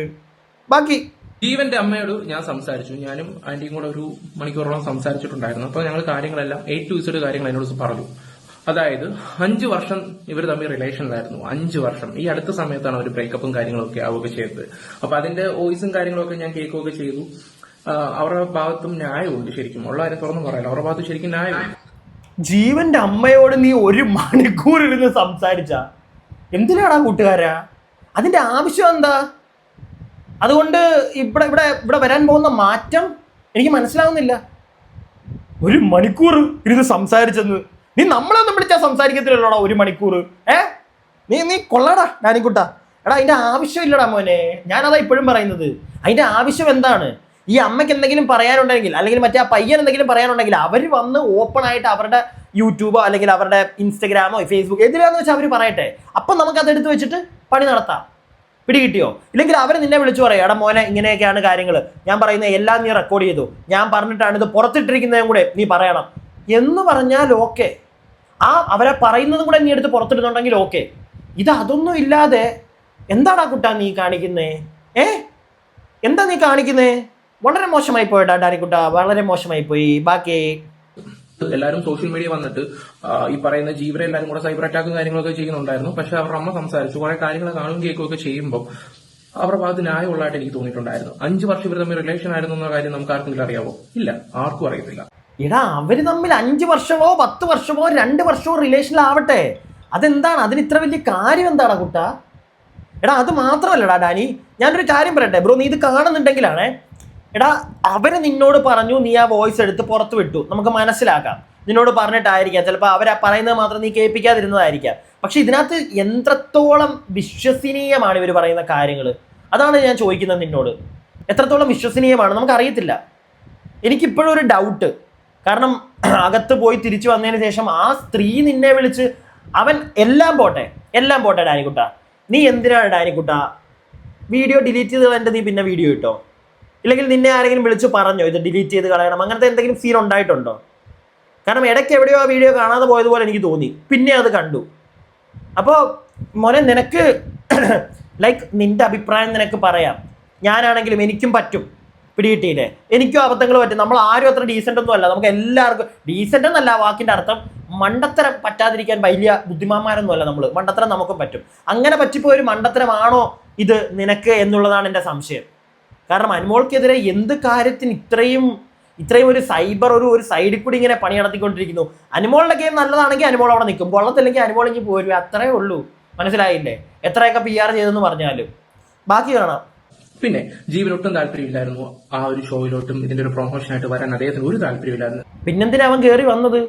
ബാക്കി ജീവന്റെ അമ്മയോട് ഞാൻ സംസാരിച്ചു. ഞാനും ആന്റിയും കൂടെ ഒരു മണിക്കൂറോളം സംസാരിച്ചിട്ടുണ്ടായിരുന്നു. അപ്പൊ ഞങ്ങൾ കാര്യങ്ങളെല്ലാം എ ടു ഇസഡ് കാര്യങ്ങൾ എന്നോട് പറഞ്ഞു. അതായത് അഞ്ച് വർഷം ഇവർ തമ്മിൽ റിലേഷനിലായിരുന്നു അഞ്ച് വർഷം. ഈ അടുത്ത സമയത്താണ് അവർ ബ്രേക്കപ്പും കാര്യങ്ങളൊക്കെ ആവുകയൊക്കെ ചെയ്തത്. അപ്പൊ അതിന്റെ വോയിസും കാര്യങ്ങളൊക്കെ ഞാൻ കേൾക്കുകയൊക്കെ ചെയ്തു. അവരുടെ ഭാഗത്തും ന്യായമുണ്ട് ശരിക്കും. ഉള്ള കാര്യം തുറന്നു പറയാലോ അവരുടെ ഭാഗത്ത് ശരിക്കും ന്യായമുണ്ട്. ജീവന്റെ അമ്മയോട് നീ ഒരു മണിക്കൂർ ഇരുന്ന് സംസാരിച്ച? എന്തിനാടാ കൂട്ടുകാരാ? അതിന്റെ ആവശ്യം എന്താ? അതുകൊണ്ട് ഇവിടെ ഇവിടെ ഇവിടെ വരാൻ പോകുന്ന മാറ്റം എനിക്ക് മനസ്സിലാവുന്നില്ല. ഒരു മണിക്കൂർ ഇരുന്ന് സംസാരിച്ചെന്ന്. നീ നമ്മളൊന്നും വിളിച്ചാൽ സംസാരിക്കത്തില്ലല്ലോടാ ഒരു മണിക്കൂർ. ഏ? നീ നീ കൊള്ളാടാ ഞാനിക്കുട്ട എടാ അതിന്റെ ആവശ്യമില്ലടാ മോനെ. ഞാനതാ ഇപ്പോഴും പറയുന്നത്. അതിന്റെ ആവശ്യം എന്താണ്? ഈ അമ്മയ്ക്ക് എന്തെങ്കിലും പറയാനുണ്ടെങ്കിൽ അല്ലെങ്കിൽ മറ്റേ ആ പയ്യൻ എന്തെങ്കിലും പറയാനുണ്ടെങ്കിൽ അവർ വന്ന് ഓപ്പൺ ആയിട്ട് അവരുടെ യൂട്യൂബോ അല്ലെങ്കിൽ അവരുടെ ഇൻസ്റ്റഗ്രാമോ ഫേസ്ബുക്ക് എതിരാന്ന് വെച്ചാൽ അവർ പറയട്ടെ. അപ്പം നമുക്ക് അതെടുത്ത് വെച്ചിട്ട് പണി നടത്താം. പിടി കിട്ടിയോ ഇല്ലെങ്കിൽ അവർ നിന്നെ വിളിച്ചു പറയാം എടാ മോനെ ഇങ്ങനെയൊക്കെയാണ് കാര്യങ്ങൾ ഞാൻ പറയുന്ന എല്ലാം നീ റെക്കോർഡ് ചെയ്തു. ഞാൻ പറഞ്ഞിട്ടാണ് ഇത് പുറത്തിട്ടിരിക്കുന്നതും കൂടെ നീ പറയണം. എന്ന് പറഞ്ഞാൽ ഓക്കെ ആ അവരെ പറയുന്നതും കൂടെ നീ എടുത്ത് പുറത്തിടുന്നുണ്ടെങ്കിൽ ഓക്കെ ഇത് അതൊന്നും ഇല്ലാതെ എന്താടാ കുട്ടാ നീ കാണിക്കുന്നേ? ഏ? എന്താ നീ കാണിക്കുന്നേ? വളരെ മോശമായി പോയടാ ഡാനിക്കുട്ട വളരെ മോശമായി പോയി. ബാക്കി എല്ലാവരും സോഷ്യൽ മീഡിയ വന്നിട്ട് ഈ പറയുന്ന ജീവനെ എല്ലാവരും കൂടെ സൈബർ അറ്റാക്കും കാര്യങ്ങളൊക്കെ ചെയ്യുന്നുണ്ടായിരുന്നു. പക്ഷെ അവരുടെ അമ്മ സംസാരിച്ചു. കുറെ കാര്യങ്ങൾ കാണും കേൾക്കുകയൊക്കെ ചെയ്യുമ്പോൾ അവരുടെ ഭാഗത്ത് ന്യായമുള്ളതായിട്ട് എനിക്ക് തോന്നിയിട്ടുണ്ടായിരുന്നു. അഞ്ചു വർഷം ഇവർ തമ്മിൽ റിലേഷൻ ആയിരുന്നു എന്ന കാര്യം നമുക്ക് ആർക്കെങ്കിലും അറിയാവോ? ഇല്ല. ആർക്കും അറിയത്തില്ല. എടാ അവർ തമ്മിൽ അഞ്ച് വർഷമോ പത്ത് വർഷമോ രണ്ട് വർഷമോ റിലേഷനിലാവട്ടെ അതെന്താണ്? അതിന് ഇത്ര വലിയ കാര്യം എന്താടാ കുട്ട? എടാ അത് മാത്രമല്ലടാ ഡാനി. ഞാനൊരു കാര്യം പറയട്ടെ. ബ്രോ നീ ഇത് കാണുന്നുണ്ടെങ്കിലാണേ എടാ അവർ നിന്നോട് പറഞ്ഞു നീ ആ വോയിസ് എടുത്ത് പുറത്ത് വിട്ടു. നമുക്ക് മനസ്സിലാക്കാം. നിന്നോട് പറഞ്ഞിട്ടായിരിക്കാം. ചിലപ്പോൾ അവർ പറയുന്നത് മാത്രം നീ കേൾപ്പിക്കാതിരുന്നതായിരിക്കാം. പക്ഷെ ഇതിനകത്ത് എത്രത്തോളം വിശ്വസനീയമാണ് ഇവർ പറയുന്ന കാര്യങ്ങൾ അതാണ് ഞാൻ ചോദിക്കുന്നത് നിന്നോട്. എത്രത്തോളം വിശ്വസനീയമാണ്? നമുക്കറിയത്തില്ല. എനിക്കിപ്പോഴും ഒരു ഡൗട്ട് കാരണം അകത്ത് പോയി തിരിച്ചു വന്നതിന് ശേഷം ആ സ്ത്രീ നിന്നെ വിളിച്ച് അവൻ എല്ലാം പോട്ടെ എല്ലാം പോട്ടെ ഡാനിക്കുട്ട. നീ എന്തിനാണ് ഡാനിക്കുട്ട? വീഡിയോ ഡിലീറ്റ് ചെയ്ത് എന്റെ നീ പിന്നെ വീഡിയോ ഇട്ടോ? ഇല്ലെങ്കിൽ നിന്നെ ആരെങ്കിലും വിളിച്ച് പറഞ്ഞോ ഇത് ഡിലീറ്റ് ചെയ്ത് കളയണം അങ്ങനത്തെ എന്തെങ്കിലും ഫീൽ ഉണ്ടായിട്ടുണ്ടോ? കാരണം ഇടയ്ക്ക് എവിടെയോ ആ വീഡിയോ കാണാതെ പോയതുപോലെ എനിക്ക് തോന്നി പിന്നെ അത് കണ്ടു. അപ്പോൾ മോനെ നിനക്ക് ലൈക്ക് നിന്റെ അഭിപ്രായം നിനക്ക് പറയാം. ഞാനാണെങ്കിലും എനിക്കും പറ്റും പിടികിട്ടിയില്ലേ? എനിക്കും അബദ്ധങ്ങൾ പറ്റും. നമ്മൾ ആരും അത്ര ഡീസന്റ് ഒന്നും അല്ല. നമുക്ക് എല്ലാവർക്കും ഡീസന്റ് എന്നല്ല വാക്കിന്റെ അർത്ഥം മണ്ടത്തരം പറ്റാതിരിക്കാൻ വലിയ ബുദ്ധിമാന്മാരൊന്നും അല്ല നമ്മൾ മണ്ടത്തരം നമുക്കും പറ്റും. അങ്ങനെ പറ്റിപ്പോയൊരു മണ്ടത്തരമാണോ ഇത് നിനക്ക് എന്നുള്ളതാണ് എന്റെ സംശയം. കാരണം അനുമോൾക്കെതിരെ എന്ത് കാര്യത്തിന് ഇത്രയും ഇത്രയും ഒരു സൈബർ ഒരു ഒരു സൈഡിൽ കൂടി ഇങ്ങനെ പണി നടത്തിക്കൊണ്ടിരിക്കുന്നു. അനുമോളുടെ ഗെയിം നല്ലതാണെങ്കിൽ അനുമോൾ അവിടെ നിൽക്കും. കൊള്ളത്തില്ലെങ്കിൽ അനുമോൾ ഇനി പോരും. അത്രേ ഉള്ളൂ. മനസ്സിലായില്ലേ? എത്രയൊക്കെ പി ആർ ചെയ്തെന്ന് പറഞ്ഞാലും. ബാക്കി കാണാം. പിന്നെ ജീവനൊട്ടും താല്പര്യമില്ലായിരുന്നു ആ ഒരു ഷോയിലോട്ടും ഇതിന്റെ ഒരു പ്രൊമോഷനായിട്ട് വരാൻ അദ്ദേഹത്തിന് ഒരു താല്പര്യമില്ലായിരുന്നു. പിന്നെന്തിനാ അവൻ കയറി വന്നത്?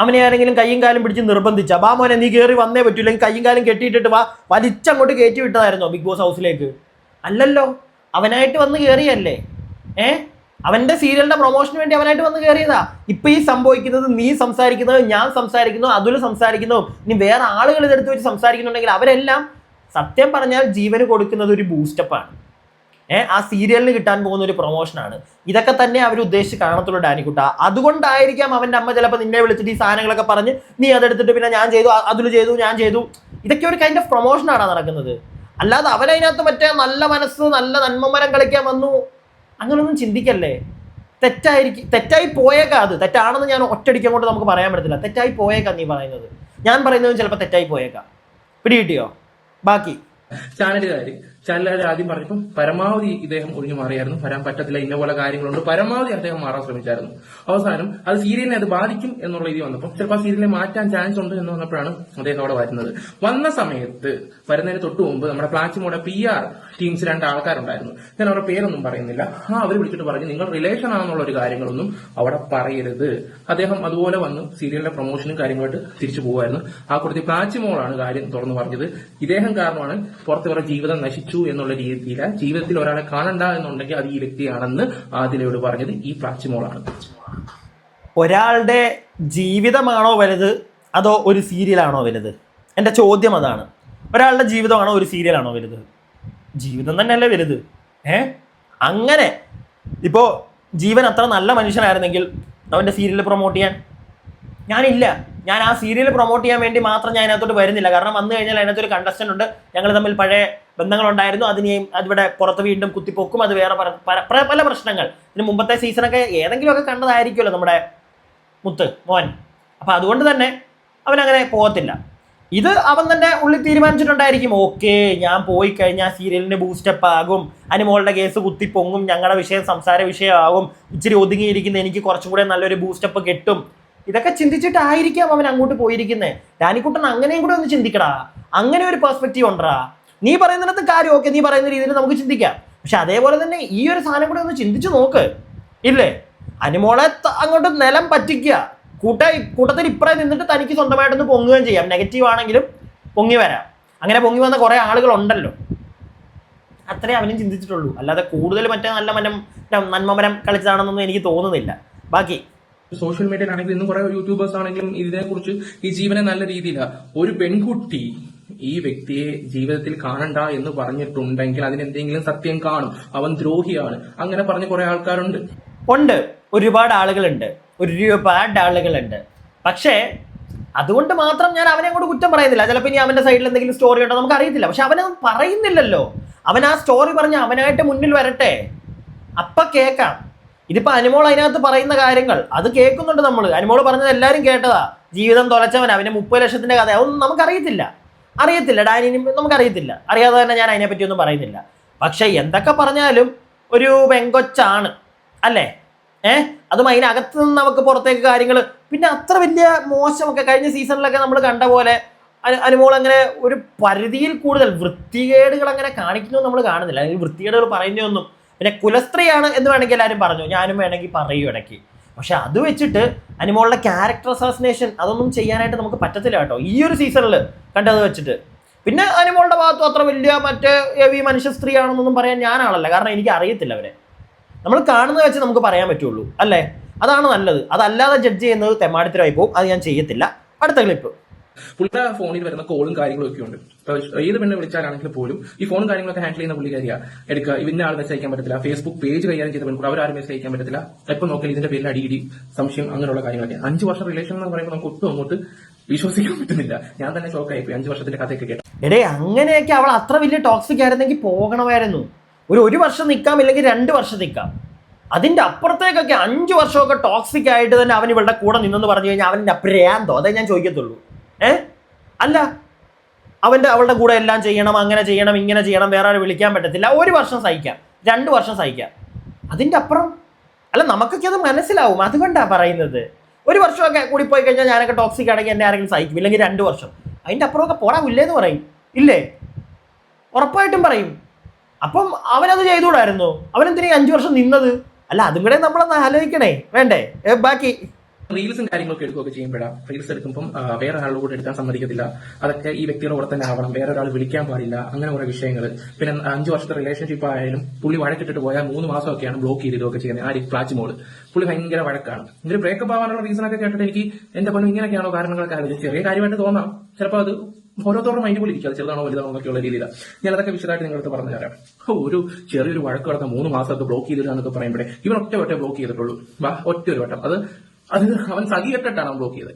അവനെ ആരെങ്കിലും കയ്യും കാലും പിടിച്ച് നിർബന്ധിച്ച? ബാ മോനെ നീ കയറി വന്നേ പറ്റൂ കൈയും കയ്യും കാലും കെട്ടിയിട്ടിട്ട് വാ. വലിച്ചങ്ങോട്ട് കയറ്റി വിട്ടതായിരുന്നോ ബിഗ് ബോസ് ഹൗസിലേക്ക്? അല്ലല്ലോ. അവനായിട്ട് വന്ന് കയറിയല്ലേ ഏ? അവന്റെ സീരിയലിന്റെ പ്രൊമോഷന് വേണ്ടി അവനായിട്ട് വന്ന് കയറിയതാ ഇപ്പൊ ഈ സംഭവിക്കുന്നത് നീ സംസാരിക്കുന്നത് ഞാൻ സംസാരിക്കുന്നു അതുൽ സംസാരിക്കുന്നു. ഇനി വേറെ ആളുകൾ ഇതെടുത്ത് വെച്ച് സംസാരിക്കുന്നുണ്ടെങ്കിൽ അവരെല്ലാം സത്യം പറഞ്ഞാൽ ജീവന് കൊടുക്കുന്നത് ഒരു ബൂസ്റ്റപ്പാണ് ഏഹ് ആ സീരിയലിന് കിട്ടാൻ പോകുന്ന ഒരു പ്രൊമോഷനാണ് ഇതൊക്കെ തന്നെ അവർ ഉദ്ദേശിച്ച് കാണത്തുള്ളൂ ഡാനിക്കുട്ട. അതുകൊണ്ടായിരിക്കാം അവന്റെ അമ്മ ചിലപ്പോൾ നിന്നെ വിളിച്ചിട്ട് ഈ സാധനങ്ങളൊക്കെ പറഞ്ഞ് നീ അതെടുത്തിട്ട് പിന്നെ ഞാൻ ചെയ്തു അതിൽ ചെയ്തു ഞാൻ ചെയ്തു. ഇതൊക്കെ ഒരു കൈൻഡ് ഓഫ് പ്രൊമോഷനാണ് നടക്കുന്നത്? അല്ലാതെ അവനതിനകത്ത് മറ്റേ നല്ല മനസ്സ് നല്ല നന്മമരം കളിക്കാൻ വന്നു. അങ്ങനൊന്നും ചിന്തിക്കല്ലേ? തെറ്റായിരിക്കും തെറ്റായി പോയേക്കാം അത്. തെറ്റാണെന്ന് ഞാൻ ഒറ്റടിക്ക് അങ്ങോട്ട് നമുക്ക് പറയാൻ പറ്റത്തില്ല. തെറ്റായി പോയേക്കാം നീ പറയുന്നത്. ഞാൻ പറയുന്നതും ചിലപ്പോൾ തെറ്റായി പോയേക്കാം. പിടി കിട്ടിയോ? ബാക്കി. ചാനലുകാര് ചാനലുകാർ ആദ്യം പറഞ്ഞപ്പം പരമാവധി ഇദ്ദേഹം ഒഴിഞ്ഞു മാറിയായിരുന്നു. വരാൻ പറ്റത്തില്ല ഇന്ന പോലെ കാര്യങ്ങളുണ്ട്. പരമാവധി അദ്ദേഹം മാറാൻ ശ്രമിച്ചായിരുന്നു. അവസാനം അത് സീരിയലിനെ അത് ബാധിക്കും എന്നുള്ള രീതി വന്നപ്പോൾ ചിലപ്പോൾ ആ സീരിയലിനെ മാറ്റാൻ ചാൻസ് ഉണ്ട് എന്ന് വന്നപ്പോഴാണ് അദ്ദേഹം അവിടെ വരുന്നത്. വന്ന സമയത്ത് വരുന്നതിന് തൊട്ട് മുമ്പ് നമ്മുടെ പ്ലാച്ചിമോടെ പി ആർ ടീംസ് രണ്ട് ആൾക്കാരുണ്ടായിരുന്നു. ഞാൻ അവരുടെ പേരൊന്നും പറയുന്നില്ല. ആ അവർ വിളിച്ചിട്ട് പറഞ്ഞു നിങ്ങൾ റിലേഷൻ ആണെന്നുള്ള ഒരു കാര്യങ്ങളൊന്നും അവിടെ പറയരുത്. അദ്ദേഹം അതുപോലെ വന്ന് സീരിയലിന്റെ പ്രൊമോഷനും കാര്യങ്ങളായിട്ട് തിരിച്ചു പോകുമായിരുന്നു ആ കുറച്ച് പ്രാച്യമോളാണ് കാര്യം തുറന്നു പറഞ്ഞത്. ഇദ്ദേഹം കാരണമാണ് പുറത്ത് ഇവരുടെ ജീവിതം നശിച്ചു എന്നുള്ള രീതിയിൽ ജീവിതത്തിൽ ഒരാളെ കാണണ്ട എന്നുണ്ടെങ്കിൽ അത് ഈ വ്യക്തിയാണെന്ന് ആദിലയോട് പറഞ്ഞത് ഈ പ്രാച്യമോളാണ് ഒരാളുടെ ജീവിതമാണോ വലുത് അതോ ഒരു സീരിയലാണോ വലുത്? എന്റെ ചോദ്യം അതാണ്. ഒരാളുടെ ജീവിതമാണോ ഒരു സീരിയലാണോ വലുത്? ജീവിതം തന്നെയല്ലേ വലുത്? ഏ? അങ്ങനെ. ഇപ്പോൾ ജീവൻ അത്ര നല്ല മനുഷ്യനായിരുന്നെങ്കിൽ അവന്റെ സീരിയൽ പ്രൊമോട്ട് ചെയ്യാൻ. ഞാനില്ല. ഞാൻ ആ സീരിയൽ പ്രൊമോട്ട് ചെയ്യാൻ വേണ്ടി മാത്രം ഞാൻ അതിനകത്തോട്ട് വരുന്നില്ല. കാരണം വന്നു കഴിഞ്ഞാൽ അതിനകത്തൊരു കണ്ടസ്റ്റന്റ് ഉണ്ട്. ഞങ്ങൾ തമ്മിൽ പഴയ ബന്ധങ്ങളുണ്ടായിരുന്നു. അതിനെയും അതിവിടെ പുറത്ത് വീണ്ടും കുത്തിപ്പൊക്കും. അത് വേറെ പല- പല- പ്രശ്നങ്ങൾ. ഇതിന് മുമ്പത്തെ സീസണൊക്കെ ഏതെങ്കിലുമൊക്കെ കണ്ടതായിരിക്കുമല്ലോ നമ്മുടെ മുത്ത് മോൻ. അപ്പം അതുകൊണ്ട് തന്നെ അവനങ്ങനെ പോകത്തില്ല. ഇത് അവൻ തന്നെ ഉള്ളിൽ തീരുമാനിച്ചിട്ടുണ്ടായിരിക്കും. ഓക്കെ ഞാൻ പോയി കഴിഞ്ഞാൽ സീരിയലിന് ബൂസ്റ്റപ്പ് ആകും. അനുമോളുടെ കേസ് കുത്തിപ്പൊങ്ങും. ഞങ്ങളുടെ വിഷയം സംസാര വിഷയമാകും. ഇച്ചിരി ഒതുങ്ങിയിരിക്കുന്ന എനിക്ക് കുറച്ചും കൂടെ നല്ലൊരു ബൂസ്റ്റപ്പ് കിട്ടും. ഇതൊക്കെ ചിന്തിച്ചിട്ടായിരിക്കാം അവൻ അങ്ങോട്ട് പോയിരിക്കുന്നത് ഡാനിക്കുട്ടൻ അങ്ങനെയും കൂടെ ഒന്ന് ചിന്തിക്കടാ. അങ്ങനെ ഒരു പെർസ്പെക്റ്റീവ് ഉണ്ടാ നീ പറയുന്നിടത്ത് കാര്യം ഓക്കെ. നീ പറയുന്ന രീതിയിൽ നമുക്ക് ചിന്തിക്കാം. പക്ഷെ അതേപോലെ തന്നെ ഈ ഒരു സാധനം കൂടെ ഒന്ന് ചിന്തിച്ചു നോക്ക്. ഇല്ലേ? അനുമോളെ അങ്ങോട്ട് നിലം പറ്റിക്കുക. കൂട്ട കൂട്ടത്തിൽ ഇപ്പറേ നിന്നിട്ട് തനിക്ക് സ്വന്തമായിട്ടൊന്ന് പൊങ്ങുകയും ചെയ്യാം. നെഗറ്റീവ് ആണെങ്കിലും പൊങ്ങി വരാം. അങ്ങനെ പൊങ്ങി വന്ന കുറേ ആളുകൾ ഉണ്ടല്ലോ അത്രേ അവനും ചിന്തിച്ചിട്ടുള്ളൂ. അല്ലാതെ കൂടുതൽ മറ്റേ നല്ല മനം നന്മമരം കളിച്ചതാണെന്നൊന്നും എനിക്ക് തോന്നുന്നില്ല. ബാക്കി സോഷ്യൽ മീഡിയയിലാണെങ്കിലും ഇന്നും കുറെ യൂട്യൂബേഴ്സ് ആണെങ്കിലും ഇതിനെക്കുറിച്ച് ഈ ജീവനെ നല്ല രീതിയിലാണ് ഒരു പെൺകുട്ടി ഈ വ്യക്തിയെ ജീവിതത്തിൽ കാണണ്ട എന്ന് പറഞ്ഞിട്ടുണ്ടെങ്കിൽ അതിനെന്തെങ്കിലും സത്യം കാണും. അവൻ ദ്രോഹിയാണ്. അങ്ങനെ പറഞ്ഞ കുറെ ആൾക്കാരുണ്ട്. ഉണ്ട്. ഒരുപാട് ആളുകളുണ്ട്. ഒരുപാട് ആളുകളുണ്ട്. പക്ഷേ അതുകൊണ്ട് മാത്രം ഞാൻ അവനെ അങ്ങോട്ട് കുറ്റം പറയുന്നില്ല. ചിലപ്പോൾ ഇനി അവന്റെ സൈഡിൽ എന്തെങ്കിലും സ്റ്റോറി ഉണ്ടോ നമുക്ക് അറിയത്തില്ല. പക്ഷെ അവനത് പറയുന്നില്ലല്ലോ. അവൻ ആ സ്റ്റോറി പറഞ്ഞ് അവനായിട്ട് മുന്നിൽ വരട്ടെ. അപ്പം കേൾക്കാം. ഇതിപ്പോൾ അനുമോൾ അതിനകത്ത് പറയുന്ന കാര്യങ്ങൾ. അത് കേൾക്കുന്നുണ്ട് നമ്മൾ അനുമോൾ പറഞ്ഞത് എല്ലാവരും കേട്ടതാ. ജീവിതം തുലച്ചവൻ അവന്റെ മുപ്പത് ലക്ഷത്തിന്റെ കഥ. അതൊന്നും നമുക്കറിയത്തില്ല. അറിയത്തില്ല ഡാനിനും നമുക്കറിയത്തില്ല. അറിയാതെ തന്നെ ഞാൻ അതിനെപ്പറ്റി ഒന്നും പറയുന്നില്ല. പക്ഷേ എന്തൊക്കെ പറഞ്ഞാലും ഒരു വെങ്കൊച്ചാണ് അല്ലേ? ഏ? അതും അതിനകത്ത് നിന്ന് നമുക്ക് പുറത്തേക്ക് കാര്യങ്ങൾ പിന്നെ അത്ര വലിയ മോശമൊക്കെ കഴിഞ്ഞ സീസണിലൊക്കെ നമ്മൾ കണ്ട പോലെ അനു- അനുമോൾ അങ്ങനെ ഒരു പരിധിയിൽ കൂടുതൽ വൃത്തികേടുകൾ അങ്ങനെ കാണിക്കുന്നു നമ്മൾ കാണുന്നില്ല. അല്ലെങ്കിൽ വൃത്തികേടുകൾ പറയുന്നൊന്നും പിന്നെ കുലസ്ത്രീയാണ് എന്ന് വേണമെങ്കിൽ എല്ലാവരും പറഞ്ഞു. ഞാനും വേണമെങ്കിൽ പറയൂ ഇടയ്ക്ക്. പക്ഷെ അത് വെച്ചിട്ട് അനുമോളുടെ ക്യാരക്ടർ അസാസിനേഷൻ അതൊന്നും ചെയ്യാനായിട്ട് നമുക്ക് പറ്റത്തില്ല കേട്ടോ. ഈ ഒരു സീസണിൽ കണ്ടത് വെച്ചിട്ട്. പിന്നെ അനുമോളുടെ ഭാഗത്തും അത്ര വലിയ മറ്റേ മനുഷ്യ സ്ത്രീ ആണെന്നൊന്നും പറയാൻ ഞാനാണല്ല കാരണം എനിക്ക് അറിയത്തില്ല അവരെ. നമ്മൾ കാണുന്നത് വെച്ച് നമുക്ക് പറയാൻ പറ്റുള്ളൂ അല്ലേ? അതാണ് നല്ലത്. അതല്ലാതെ ജഡ്ജ് ചെയ്യുന്നത് തെമാടിത്തരമായി പോകും. അത് ഞാൻ ചെയ്യത്തില്ല. അടുത്ത ക്ലിപ്പ് പുള്ളിയുടെ ഫോണിൽ വരുന്ന കോളും കാര്യങ്ങളും ഒക്കെ ഉണ്ട്. ഏത് പെണ്ണ് വിളിച്ചാലാണെങ്കിൽ പോലും ഈ ഫോൺ കാര്യങ്ങളൊക്കെ ഹാൻഡിൽ ചെയ്യുന്ന പുള്ളിക്കാരിയാ. എടുക്കുക. ഇന്ന ആൾ മെസ്സേജ് അയക്കാൻ പറ്റത്തില്ല. ഫേസ്ബുക്ക് പേജ് കൈകാര്യം ചെയ്ത പെൺകുട്ടി. അവരാരും മെസ്സേജ് അയക്കാൻ പറ്റത്തില്ല. എപ്പോൾ നോക്കിയാൽ ഇതിന്റെ പേരിൽ അടിയിടി സംശയം അങ്ങനെയുള്ള കാര്യങ്ങളൊക്കെ. അഞ്ച് വർഷം റിലേഷൻ എന്ന് പറയുമ്പോൾ നമുക്ക് ഒട്ടും അങ്ങോട്ട് വിശ്വസിക്കാൻ പറ്റുന്നില്ല. ഞാൻ തന്നെ ഷോക്കായി പോയി അഞ്ച് വർഷത്തിന്റെ കഥയൊക്കെ കേട്ടു. എടേ അങ്ങനെയൊക്കെ അവൾ അത്ര വലിയ ടോക്സിക് ആയിരുന്നെങ്കിൽ പോകണമായിരുന്നു. ഒരു ഒരു വർഷം നിൽക്കാം ഇല്ലെങ്കിൽ രണ്ട് വർഷം നിൽക്കാം. അതിന്റെ അപ്പുറത്തേക്കൊക്കെ അഞ്ച് വർഷമൊക്കെ ടോക്സിക് ആയിട്ട് തന്നെ അവൻ ഇവളുടെ കൂടെ നിന്നെന്ന് പറഞ്ഞു കഴിഞ്ഞാൽ അവന്റെ അപ്രയാന്തോ അതേ ഞാൻ ചോദിക്കത്തുള്ളൂ. ഏ? അല്ല. അവന്റെ അവളുടെ കൂടെ എല്ലാം ചെയ്യണം അങ്ങനെ ചെയ്യണം ഇങ്ങനെ ചെയ്യണം വേറെ ആരും വിളിക്കാൻ പറ്റത്തില്ല. ഒരു വർഷം സഹിക്കാം. രണ്ട് വർഷം സഹിക്കാം. അതിന്റെ അപ്പുറം. അല്ല നമുക്കൊക്കെ അത് മനസ്സിലാവും. അതുകൊണ്ടാ പറയുന്നത്. ഒരു വർഷമൊക്കെ കൂടി പോയി കഴിഞ്ഞാൽ ഞാനൊക്കെ ടോക്സിക് ആണെങ്കിൽ എന്നെ ആരെങ്കിലും സഹിക്കും. ഇല്ലെങ്കിൽ രണ്ട് വർഷം. അതിന്റെ അപ്പുറമൊക്കെ പോടാ ഇല്ലേന്ന് പറയും. ഇല്ലേ? ഉറപ്പായിട്ടും പറയും. അപ്പം അവനത് ചെയ്തുകൂടായിരുന്നു? അവനെന്തിനാ അഞ്ചു വർഷം നിന്നത്? അല്ല അതും കൂടെ നമ്മളൊന്ന് ആലോചിക്കണേ. വേണ്ടേ? ബാക്കി. റീൽസും കാര്യങ്ങളൊക്കെ എടുക്കുകയൊക്കെ ചെയ്യുമ്പോഴാണ് റീൽസ് എടുക്കുമ്പോൾ വേറെ ആളുടെ കൂടെ എടുക്കാൻ സമ്മതിക്കത്തില്ല. അതൊക്കെ ഈ വ്യക്തിയുടെ കൂടെ തന്നെ ആവണം. വേറെ ഒരാൾ വിളിക്കാൻ പാടില്ല. അങ്ങനെ കുറെ വിഷയങ്ങൾ പിന്നെ അഞ്ചു വർഷത്തെ റിലേഷൻഷിപ്പ് ആയാലും പുള്ളി വഴക്കിട്ടിട്ട് പോയാൽ മൂന്ന് മാസമൊക്കെയാണ് ബ്ലോക്ക് ചെയ്ത് ഇതൊക്കെ ചെയ്യുന്നത് ആര് ഫ്ലാറ്റ് മോൾ പുള്ളി ഭയങ്കര വഴക്കാണ്. ഇവർ ബ്രേക്കപ്പ് ആവാനുള്ള റീസൺ ഒക്കെ കേട്ടിട്ട് എനിക്ക് എന്റെ പൊന്നും ഇങ്ങനെയൊക്കെയാണോ കാരണങ്ങളൊക്കെ ആലോചിച്ച് ചെറിയ കാര്യമായിട്ട് തോന്നാം. ചിലപ്പോൾ അത് ഓരോരുത്തരുടെ മൈൻഡ് പോലെ ഇരിക്കും അത് ചെറുതാണോ വലുതാണോ എന്നൊക്കെയുള്ള രീതിയിലാണ് ഞാൻ അതൊക്കെ വിശദമായിട്ട് നിങ്ങളടുത്ത് പറഞ്ഞു തരാം. ഒരു ചെറിയൊരു വഴക്ക് കടന്ന് മൂന്ന് അത് ബ്ലോക്ക് ചെയ്തില്ല എന്നൊക്കെ പറയുമ്പോഴേ ഇവൻ ഒറ്റ വട്ടം ബ്ലോക്ക് ചെയ്തിട്ടുള്ളൂ. ഒറ്റ ഒരു വട്ടം. അത് അത് അവൻ സഖികെട്ടിട്ടാണ് അവൻ ബ്ലോക്ക് ചെയ്തത്.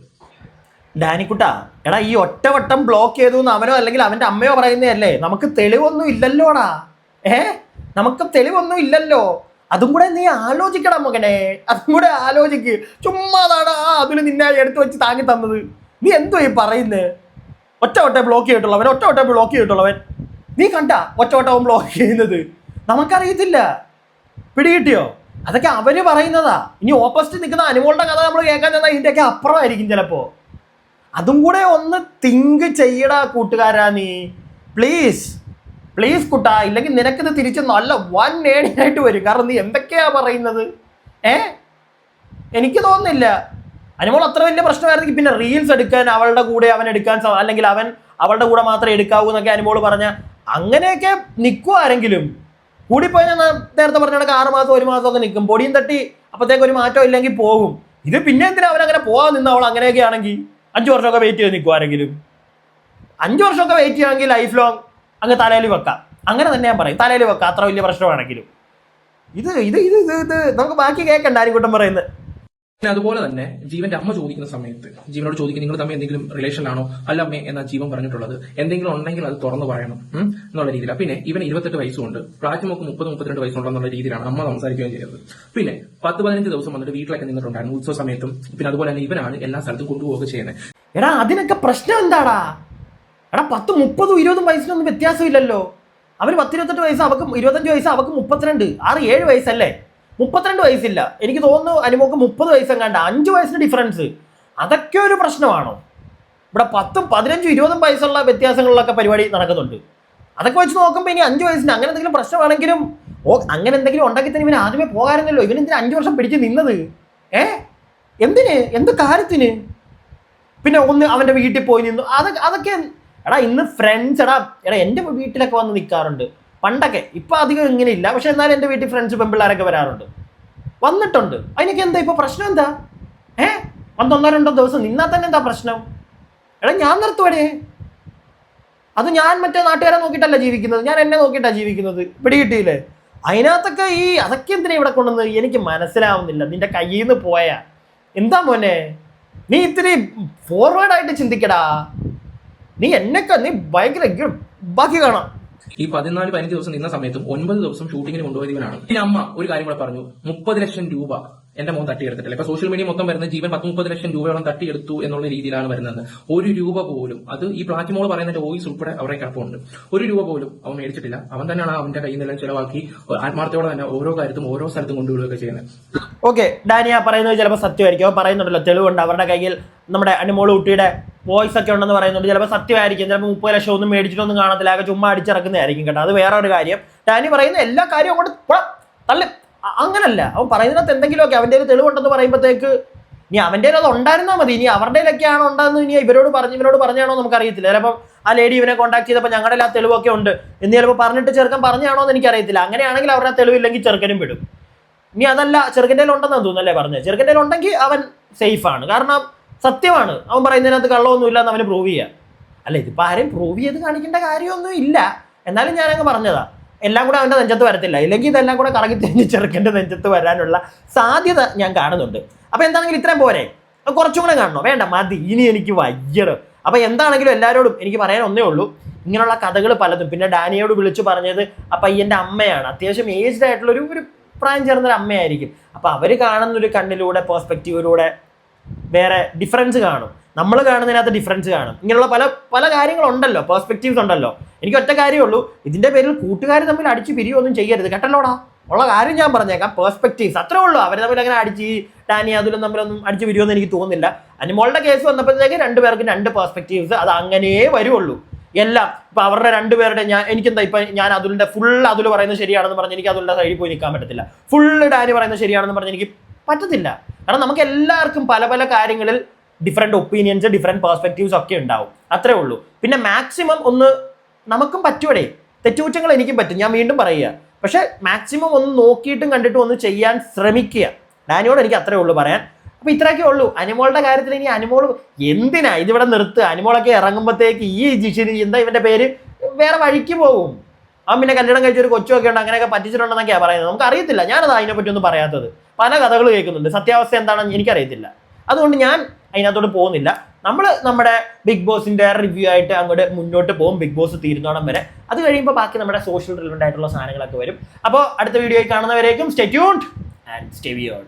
ഡാനിക്കുട്ട എടാ ഈ ഒറ്റവട്ടം ബ്ലോക്ക് ചെയ്തു എന്ന് അവനോ അല്ലെങ്കിൽ അവന്റെ അമ്മയോ പറയുന്നതല്ലേ? നമുക്ക് തെളിവൊന്നും ഇല്ലല്ലോടാ. ഏ? നമുക്ക് തെളിവൊന്നും ഇല്ലല്ലോ. അതും കൂടെ നീ ആലോചിക്കണം മകനെ. അതും കൂടെ ആലോചിക്ക്. ചുമ്മാതാടാ ആ അതിന് നിന്നെ എടുത്തു വെച്ച് താങ്ങി തന്നത്. നീ എന്തോ ഈ പറയുന്നത് ഒറ്റ ബ്ലോക്ക് ചെയ്തിട്ടുള്ളവൻ ഒറ്റ ബ്ലോക്ക് ചെയ്തിട്ടുള്ളവൻ നീ കണ്ട ഒറ്റ വട്ടവും ബ്ലോക്ക് ചെയ്യുന്നത്. നമുക്കറിയത്തില്ല. പിടികിട്ടിയോ? അതൊക്കെ അവർ പറയുന്നതാ. ഇനി ഓപ്പോസിറ്റ് നിൽക്കുന്ന അനുമോളുടെ കഥ നമ്മൾ കേൾക്കാൻ ചെന്നാൽ ഇതിന്റെയൊക്കെ അപ്പുറമായിരിക്കും ചിലപ്പോ. അതും കൂടെ ഒന്ന് തിങ്ക് ചെയ്യടാ കൂട്ടുകാരാ നീ. പ്ലീസ് പ്ലീസ് കുട്ടാ ഇല്ലെങ്കിൽ നിനക്കിത് തിരിച്ച് നല്ല വൻ നേടിയായിട്ട് വരും. കാരണം നീ എന്തൊക്കെയാ പറയുന്നത്? ഏ? എനിക്ക് തോന്നുന്നില്ല. അനുമോൾ അത്ര വലിയ പ്രശ്നമായിരുന്നെങ്കിൽ പിന്നെ റീൽസ് എടുക്കാൻ അവളുടെ കൂടെ അവൻ എടുക്കാൻ അല്ലെങ്കിൽ അവൻ അവളുടെ കൂടെ മാത്രമേ എടുക്കാവൂ എന്നൊക്കെ അനുമോൾ പറഞ്ഞ അങ്ങനെയൊക്കെ നിൽക്കും ആരെങ്കിലും? കൂടിപ്പോയി ഞാൻ നേരത്തെ പറഞ്ഞ കണക്ക് ആറ് മാസം ഒരു മാസമൊക്കെ നിൽക്കും പൊടിയും തട്ടി അപ്പോഴത്തേക്ക് ഒരു മാറ്റം ഇല്ലെങ്കിൽ പോകും. ഇത് പിന്നെ എന്തിനാ അവരങ്ങനെ പോകാൻ നിന്ന്? അവൾ അങ്ങനെയൊക്കെ ആണെങ്കിൽ അഞ്ചു വർഷമൊക്കെ വെയിറ്റ് ചെയ്ത് നിൽക്കും ആരെങ്കിലും? അഞ്ചു വർഷമൊക്കെ വെയിറ്റ് ചെയ്യുകയാണെങ്കിൽ ലൈഫ് ലോങ് അങ്ങ് തലയിൽ വെക്കാം. അങ്ങനെ തന്നെ ഞാൻ പറയും. തലയിൽ വെക്കാം. അത്ര വലിയ പ്രശ്നമാണെങ്കിലും. ഇത് ഇത് ഇത് ഇത് നമുക്ക് ബാക്കി കേൾക്കണ്ട ആരും കൂട്ടം പറയുന്നത്. പിന്നെ അതുപോലെ തന്നെ ജീവന്റെ അമ്മ ചോദിക്കുന്ന സമയത്ത് ജീവനോട് ചോദിക്കും നിങ്ങൾ തമ്മിൽ എന്തെങ്കിലും റിലേഷനിലാണോ അല്ല അമ്മേ എന്ന ജീവൻ പറഞ്ഞിട്ടുള്ളത്. എന്തെങ്കിലും ഉണ്ടെങ്കിൽ അത് തുറന്നു പറയണം എന്നുള്ള രീതിയിലാണ് പിന്നെ ഇവന് ഇരുപത്തെട്ട് വയസ്സുണ്ട്. പ്രാജ്യമൊക്കെ മുപ്പത് മുപ്പത്തിരണ്ട് വയസ്സുണ്ടെന്നുള്ള രീതിയിലാണ് അമ്മ സംസാരിക്കുകയും ചെയ്തത്. പിന്നെ പത്ത് പതിനഞ്ച് ദിവസം വന്നിട്ട് വീട്ടിലൊക്കെ നിന്നിട്ടുണ്ടായിരുന്നു ഉത്സവ സമയത്തും പിന്നെ അതുപോലെ തന്നെ ഇവനാണ് എല്ലാ സ്ഥലത്തും കൊണ്ടുപോവുക ചെയ്യുന്നത്. എടാ അതിനൊക്കെ പ്രശ്നം എന്താടാ? എടാ പത്ത് മുപ്പതും ഇരുപതും വയസ്സിനൊന്നും വ്യത്യാസമില്ലല്ലോ. അവർ പത്തിരുപത്തെട്ട് വയസ്സ് അവർക്ക് ഇരുപത്തഞ്ച് വയസ്സ് അവർക്ക് മുപ്പത്തിരണ്ട്. ആറ് ഏഴ് വയസ്സല്ലേ? മുപ്പത്തിരണ്ട് വയസ്സില്ല. എനിക്ക് തോന്നുന്നു അനുമോക്ക് മുപ്പത് വയസ്സെങ്ങാണ്ട്. അഞ്ച് വയസ്സിന് ഡിഫറൻസ് അതൊക്കെ ഒരു പ്രശ്നമാണോ? ഇവിടെ പത്തും പതിനഞ്ചും ഇരുപതും വയസ്സുള്ള വ്യത്യാസങ്ങളിലൊക്കെ പരിപാടി നടക്കുന്നുണ്ട്. അതൊക്കെ വെച്ച് നോക്കുമ്പോൾ ഇനി അഞ്ച് വയസ്സിന് അങ്ങനെ എന്തെങ്കിലും പ്രശ്നമാണെങ്കിലും ഓ അങ്ങനെ എന്തെങ്കിലും ഉണ്ടെങ്കിൽ തന്നെ ഇവന് ആദ്യമേ പോകാറുണ്ടല്ലോ ഇവനെന്തിനാ അഞ്ച് വർഷം പിടിച്ച് നിന്നത്? ഏ? എന്തിന്? എന്ത് കാര്യത്തിന്? പിന്നെ ഒന്ന് അവന്റെ വീട്ടിൽ പോയി നിന്നു. അതൊക്കെ അതൊക്കെ എടാ ഇന്ന് ഫ്രണ്ട്സ് എടാ എടാ എന്റെ വീട്ടിലൊക്കെ വന്ന് നിൽക്കാറുണ്ട് പണ്ടൊക്കെ ഇപ്പൊ അധികം ഇങ്ങനെ ഇല്ല. പക്ഷെ എന്നാലും എന്റെ വീട്ടിൽ ഫ്രണ്ട്സ് പെമ്പിള്ളാരൊക്കെ വരാറുണ്ട്. വന്നിട്ടുണ്ട്. അതിനൊക്കെ എന്താ ഇപ്പൊ പ്രശ്നം എന്താ? ഏ? വന്നൊന്നോ രണ്ടോ ദിവസം നിന്നാൽ തന്നെ എന്താ പ്രശ്നം? എടാ ഞാൻ നിർത്തുവടേ. അത് ഞാൻ മറ്റേ നാട്ടുകാരെ നോക്കിയിട്ടല്ല ജീവിക്കുന്നത്. ഞാൻ എന്നെ നോക്കിയിട്ടാണ് ജീവിക്കുന്നത്. പിടികിട്ടിയില്ലേ? അതിനകത്തൊക്കെ ഈ അതൊക്കെ എന്തിനാ ഇവിടെ കൊണ്ടുവന്ന് എനിക്ക് മനസ്സിലാവുന്നില്ല. നിന്റെ കയ്യിൽ നിന്ന് പോയാ. എന്താ മോനെ? നീ ഇത്തിരി ഫോർവേഡായിട്ട് ചിന്തിക്കടാ. നീ എന്നെക്കാ നീ ഭയങ്കര ബാക്കി കാണാം. ഈ പതിനാല് പതിനഞ്ച് ദിവസം നിന്ന സമയത്തും ഒൻപത് ദിവസം ഷൂട്ടിങ്ങിന് കൊണ്ടുപോയത് ഇവനാണ്. അമ്മ ഒരു കാര്യം കൂടെ പറഞ്ഞു. മുപ്പത് ലക്ഷം രൂപ. എന്റെ മോൻ തട്ടിയെടുത്തിട്ടില്ല. ഇപ്പൊ സോഷ്യൽ മീഡിയ മൊത്തം വരുന്ന ജീവൻ പത്ത് മുപ്പത് ലക്ഷം രൂപയോളം തട്ടിയെടുത്തു എന്നുള്ള രീതിയിലാണ് വരുന്നത്. ഒരു രൂപ പോലും അത് ഈ പ്ലാറ്റ്ഫോമുകൾ പറയുന്നതിന്റെ വോയിസ് ഉൾപ്പെടെ അവരുടെ കിടപ്പുണ്ട്. ഒരു രൂപ പോലും അവൻ മേടിച്ചിട്ടില്ല. അവൻ തന്നെയാണ് അവന്റെ കയ്യിൽ നിന്നെല്ലാം ചിലവാക്കി ആത്മാർത്ഥയോടെ തന്നെ ഓരോ കാര്യത്തും ഓരോ സ്ഥലത്തും കൊണ്ടുവിടുകയൊക്കെ ചെയ്യുന്നത്. ഓക്കെ ഡാനിയ പറയുന്നത് ചിലപ്പോൾ സത്യമായിരിക്കും. അവൻ പറയുന്നുണ്ടല്ലോ തെളിവുണ്ട്. അവരുടെ കയ്യിൽ നമ്മുടെ അനുമോൾ കുട്ടിയുടെ വോയിസ് ഒക്കെ ഉണ്ടെന്ന് പറയുന്നുണ്ട്. ചിലപ്പോൾ സത്യമായിരിക്കും. ചിലപ്പോൾ മുപ്പത് ലക്ഷം ഒന്നും മേടിച്ചിട്ടൊന്നും കാണത്തില്ല. ആകെ ചുമ്മാ അടിച്ചിറക്കുന്നതായിരിക്കും കേട്ടോ. അത് വേറെ ഒരു കാര്യം. ഡാനി പറയുന്ന എല്ലാ കാര്യവും പോടാ, തള്ളി. അങ്ങനല്ല. അവൻ പറയുന്നതിനകത്ത് എന്തെങ്കിലുമൊക്കെ അവന്റെ ഒരു തെളിവുണ്ടെന്ന് പറയുമ്പോഴത്തേക്ക് ഇനി അവന്റെ അത് ഉണ്ടായിരുന്നാൽ മതി. ഇനി അവരുടെ ആണോ ഉണ്ടെന്ന് ഇനി ഇവരോട് പറഞ്ഞു ഇവരോട് പറഞ്ഞാണോ നമുക്ക് നമുക്കറിയത്തില്ല ചിലപ്പോൾ ആ ലേഡി ഇവനെ കോൺടാക്ട് ചെയ്തപ്പോൾ ഞങ്ങളുടെ ആ തെളിവൊക്കെ ഉണ്ട് എന്ന് ചിലപ്പോൾ പറഞ്ഞിട്ട് ചെറുക്കൻ പറഞ്ഞാണോ എന്ന് എനിക്കറിയത്തില്ല. അങ്ങനെയാണെങ്കിൽ അവരുടെ തെളിവില്ലെങ്കിൽ ചെറുക്കനും വിടും. ഇനി അതല്ല ചെറുക്കന്റെ ഉണ്ടെന്ന് തോന്നുന്നല്ലേ പറഞ്ഞത്. ചെറുക്കന്റെ ഉണ്ടെങ്കിൽ അവൻ സേഫാണ് കാരണം സത്യമാണ്. അവൻ പറയുന്നതിനകത്ത് കള്ളമൊന്നുമില്ല എന്ന് അവന് പ്രൂവ് ചെയ്യുക അല്ല ഇതിപ്പോൾ ആരെയും പ്രൂവ് ചെയ്ത് കാണിക്കേണ്ട കാര്യമൊന്നും ഇല്ല. എന്നാലും ഞാനങ്ങ് പറഞ്ഞതാ. എല്ലാം കൂടെ അവന്റെ നെഞ്ചത്ത് വരത്തില്ല. ഇല്ലെങ്കിൽ ഇതെല്ലാം കൂടെ കറങ്ങി തിരിഞ്ഞ് ചെറുക്കന്റെ നെഞ്ചത്ത് വരാനുള്ള സാധ്യത ഞാൻ കാണുന്നുണ്ട്. അപ്പോൾ എന്താണെങ്കിലും ഇത്രയും പോരെ. കുറച്ചും കൂടെ കാണണോ? വേണ്ട മതി. ഇനി എനിക്ക് വയ്യറ് അപ്പോൾ എന്താണെങ്കിലും എല്ലാവരോടും എനിക്ക് പറയാൻ ഒന്നേ ഉള്ളൂ. ഇങ്ങനെയുള്ള കഥകൾ പലതും. പിന്നെ ഡാനിയോട് വിളിച്ചു പറഞ്ഞത് ആ പയ്യന്റെ അമ്മയാണ്. അത്യാവശ്യം ഏജ്ഡ് ആയിട്ടുള്ള ഒരു പ്രായം ചേർന്നൊരു അമ്മയായിരിക്കും. അപ്പോൾ അവർ കാണുന്നൊരു കണ്ണിലൂടെ പേഴ്സ്പെക്റ്റീവിലൂടെ വേറെ ഡിഫറൻസ് കാണും. നമ്മൾ കാണുന്നതിനകത്ത് ഡിഫറൻസ് കാണും. ഇങ്ങനെയുള്ള പല പല കാര്യങ്ങളുണ്ടല്ലോ പെർസ്പെക്റ്റീവ്സ് ഉണ്ടല്ലോ. എനിക്ക് ഒറ്റ കാര്യമേ ഉള്ളൂ. ഇതിന്റെ പേരിൽ കൂട്ടുകാർ തമ്മിൽ അടിച്ച് പിരിയൊന്നും ചെയ്യരുത്. കേട്ടല്ലോടാ? ഉള്ള കാര്യം ഞാൻ പറഞ്ഞേക്കാം. പെർസ്പെക്റ്റീവ്സ് അത്രേ ഉള്ളൂ. അവർ തമ്മിൽ അങ്ങനെ അടിച്ച് ടാനി അതിലും തമ്മിലൊന്നും അടിച്ച് പിരിയുമെന്ന് എനിക്ക് തോന്നുന്നില്ല. അനിമോളുടെ കേസ് വന്നപ്പോഴത്തേക്ക് രണ്ടുപേർക്കും രണ്ട് പെർസ്പെക്റ്റീവ്സ് അത് അങ്ങനെയേ വരുള്ളൂ എല്ലാം. ഇപ്പൊ അവരുടെ രണ്ടുപേരുടെ ഞാൻ എനിക്കെന്താ ഇപ്പൊ ഞാൻ അതുലിന്റെ ഫുൾ അതുൽ പറയുന്നത് ശരിയാണെന്ന് പറഞ്ഞ് എനിക്ക് അതുലിന്റെ സൈഡിൽ പോയി നിൽക്കാൻ പറ്റത്തില്ല. ഫുള്ള് ഡാനി പറയുന്നത് ശരിയാണെന്ന് പറഞ്ഞ് എനിക്ക് പറ്റത്തില്ല. കാരണം നമുക്ക് എല്ലാവർക്കും പല പല കാര്യങ്ങളിൽ ഡിഫറെന്റ് ഒപ്പീനിയൻസ് ഡിഫറെന്റ് പെർസ്പെക്റ്റീവ്സ് ഒക്കെ ഉണ്ടാവും. അത്രേ ഉള്ളൂ. പിന്നെ മാക്സിമം ഒന്ന് നമുക്കും പറ്റുവടേ തെറ്റുകുറ്റങ്ങൾ എനിക്കും പറ്റും. ഞാൻ വീണ്ടും പറയുക. പക്ഷെ മാക്സിമം ഒന്ന് നോക്കിയിട്ടും കണ്ടിട്ടും ഒന്ന് ചെയ്യാൻ ശ്രമിക്കുക. ഡാനിയോട് എനിക്ക് അത്രേ ഉള്ളൂ പറയാൻ. അപ്പൊ ഇത്രയൊക്കെ ഉള്ളൂ. അനിമോളുടെ കാര്യത്തിൽ ഇനി അനിമോൾ എന്തിനാ? ഇതിവിടെ നിർത്തുക അനിമോളൊക്കെ ഇറങ്ങുമ്പോഴത്തേക്ക് ഈ ജിഷിന് എന്താ ഇവന്റെ പേര്? വേറെ വഴിക്ക് പോകും. അവൻ പിന്നെ കല്യാണം കഴിച്ച ഒരു കൊച്ചുമൊക്കെ ഉണ്ട്. അങ്ങനെയൊക്കെ പറ്റിച്ചിട്ടുണ്ടെന്നൊക്കെയാണ് പറയുന്നത്. നമുക്ക് അറിയത്തില്ല ഞാനത് അതിനെപ്പറ്റി ഒന്നും പറയാത്തത്. പല കഥകൾ കേൾക്കുന്നുണ്ട്. സത്യാവസ്ഥ എന്താണെന്ന് എനിക്കറിയത്തില്ല. അതുകൊണ്ട് ഞാൻ അതിനകത്തോട്ട് പോകുന്നില്ല. നമ്മൾ നമ്മുടെ ബിഗ് ബോസിന്റെ റിവ്യൂ ആയിട്ട് അങ്ങോട്ട് മുന്നോട്ട് പോകും. ബിഗ് ബോസ് തീരുന്നോണം വരെ. അത് കഴിയുമ്പോൾ ബാക്കി നമ്മുടെ സോഷ്യൽ റിലവന്റ് ആയിട്ടുള്ള സാധനങ്ങളൊക്കെ വരും. അപ്പോൾ അടുത്ത വീഡിയോയിൽ കാണുന്നവരേക്കും സ്റ്റെറ്റ്യൂൺ ആൻഡ് സ്റ്റേ വിയോഡ്